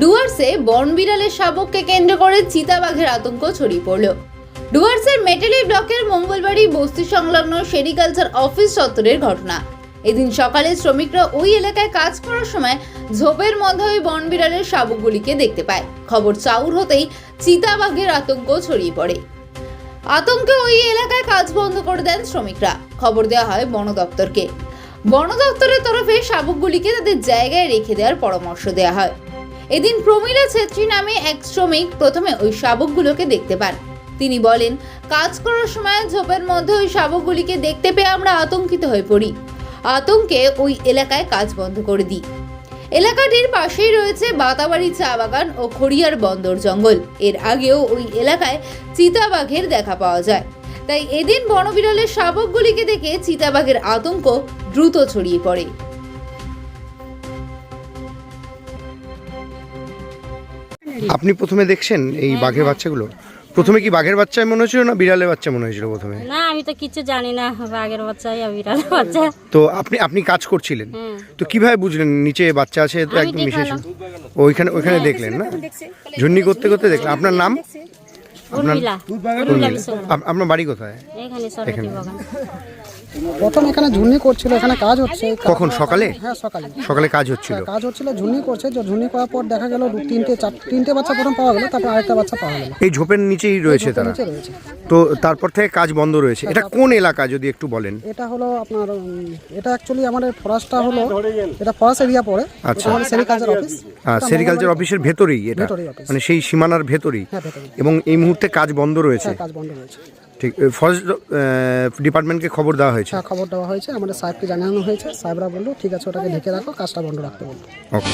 ডুয়ার্সে বন বিড়ালের শাবককে কেন্দ্র করে চিতাবাঘের আতঙ্ক ছড়িয়ে পড়ল। ডুয়ার্সের মেটেলি ব্লকের মঙ্গলবাড়ি বস্তি সংলগ্ন সেরিকালচার অফিস চত্বরের ঘটনা। এদিন সকালে শ্রমিকরা ওই এলাকায় কাজ করার সময় ঝোপের মধ্যে ওই বন বিড়ালের শাবকগুলিকে দেখতে পায়। খবর চাউর হতেই চিতাবাঘের আতঙ্ক ছড়িয়ে পড়ে। আতঙ্কে ওই এলাকায় কাজ বন্ধ করে দেন শ্রমিকরা। খবর দেওয়া হয় বন দপ্তরকে। বন দপ্তরের তরফে শাবকগুলিকে তাদের জায়গায় রেখে দেওয়ার পরামর্শ দেওয়া হয়। এদিন প্রমীলা ছেত্রী নামে এক শ্রমিক প্রথমে ওই শাবকগুলোকে দেখতে পান। তিনি বলেন, কাজ করার সময় ঝোপের মধ্যে ওই শাবকগুলিকে দেখতে পেয়ে আমরা আতঙ্কিত হয়ে পড়ি। আতঙ্কে ওই এলাকায় কাজ বন্ধ করে দিই। এলাকাটির পাশেই রয়েছে বাতাবাড়ি চা বাগান ও খড়িয়ার বন্দর জঙ্গল। এর আগেও ওই এলাকায় চিতাবাঘের দেখা পাওয়া যায়। তাই এদিন বনবিড়ালের শাবকগুলিকে দেখে চিতাবাঘের আতঙ্ক দ্রুত ছড়িয়ে পড়ে। আপনি প্রথমে দেখছেন এই বাঘের বাচ্চাগুলো? প্রথমে কি বাঘের বাচ্চা মনে হয়েছিল না বিড়ালের বাচ্চা মনে হয়েছিল প্রথমে? না আমি তো কিছু জানি না বাঘের বাচ্চা ইয়া বিড়ালের বাচ্চা। তো আপনি আপনি কাজ করছিলেন। হ্যাঁ তো কীভাবে বুঝলেন নিচে বাচ্চা আছে তো একদম মিশে। ওইখানে ওইখানে দেখলেন না? ঝুন্নি করতে করতে দেখলেন। আপনার নাম? উর্মিলা। উর্মিলা বিশ্বনাথ আপ- আপনার বাড়ি কোথায়? এখানে প্রথম এখানে ঝুন্নি করছিল এখানে কাজ হচ্ছে। কখন? সকালে? হ্যাঁ সকালে। সকালে কাজ হচ্ছিল। কাজ হচ্ছিল ঝুন্নি করছে। যে ঝুন্নি করার পর দেখা গেল দু তিনটে চার তিনটে বাচ্চা প্রথম পাওয়া গেল তারপর আরেকটা বাচ্চা পাওয়া গেল। এই ঝোপের নিচেই রয়েছে তারা? নিচে রয়েছে। তো তারপর থেকে কাজ বন্ধ রয়েছে। এটা কোন এলাকা যদি একটু বলেন? এটা হলো আপনার উম, এটা অ্যাকচুয়ালি আমাদের ফরেস্টটা হলো এটা ফরেস্ট এরিয়া পড়ে। আচ্ছা। আমাদের সেরিকালচার অফিস সেরিকালচার অফিসের ভেতরেই এটা? ভেতরেই। মানে সেই সীমানার ভেতরেই? হ্যাঁ ভেতরে এবং এই মুহূর্তে কাজ বন্ধ রয়েছে? হ্যাঁ কাজ বন্ধ রয়েছে। ঠিক ফরেস্ট ডিপার্টমেন্টকে খবর দেওয়া হয়েছে? হ্যাঁ খবর দেওয়া হয়েছে। আমাদের সাহেবকে জানানো হয়েছে। সাহেবরা বলল ঠিক আছে ওটাকে ঢেকে রাখো কাজটা বন্ধ রাখতে বলল। ওকে।